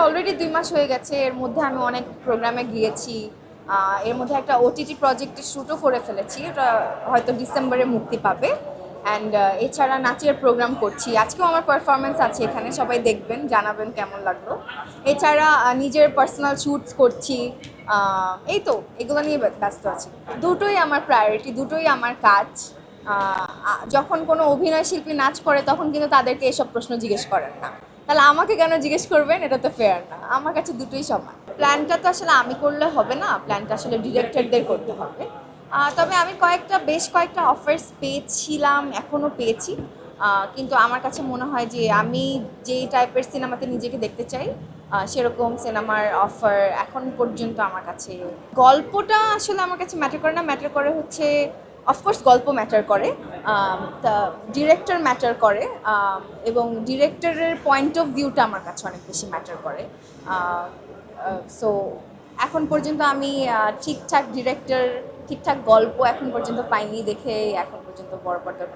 Already দুই মাস হয়ে গেছে। এর মধ্যে আমি অনেক প্রোগ্রামে গিয়েছি। এর মধ্যে একটা ওটিটি প্রজেক্টের শ্যুটও করে ফেলেছি। ওটা হয়তো ডিসেম্বরে মুক্তি পাবে। অ্যান্ড এছাড়া নাচের প্রোগ্রাম করছি। আজকেও আমার পারফরমেন্স আছে এখানে। সবাই দেখবেন, জানাবেন কেমন লাগল। এছাড়া নিজের পার্সোনাল শ্যুটস করছি। এই তো, এগুলো নিয়ে ব্য- ব্যস্ত আছি। দুটোই আমার প্রায়োরিটি দুটোই আমার কাজ। যখন কোনো অভিনয় শিল্পী নাচ করে, তখন কিন্তু তাদেরকে এসব প্রশ্ন জিজ্ঞেস করেন না। তাহলে আমাকে কেন জিজ্ঞেস করবেন? এটা তো ফেয়ার না। আমার কাছে দুটোই সমান। প্ল্যানটা তো আসলে আমি করলে হবে না। প্ল্যানটা আসলে ডিরেক্টরদের করতে হবে। তবে আমি কয়েকটা, বেশ কয়েকটা অফার্স পেয়েছিলাম এখনও পেয়েছি। কিন্তু আমার কাছে মনে হয় যে আমি যেই টাইপের সিনেমাতে নিজেকে দেখতে চাই সেরকম সিনেমার অফার এখন পর্যন্ত আমার কাছে গল্পটা আসলে আমার কাছে ম্যাটার করে না। ম্যাটার করে হচ্ছে অফকোর্স গল্প ম্যাটার করে। ডিরেক্টর ম্যাটার করে এবং ডিরেক্টরের পয়েন্ট অফ ভিউটা আমার কাছে অনেক বেশি ম্যাটার করে। সো এখন পর্যন্ত আমি ঠিকঠাক ডিরেক্টর ঠিকঠাক গল্প এখন পর্যন্ত পাইনি দেখে এখন পর্যন্ত বড় পর্দার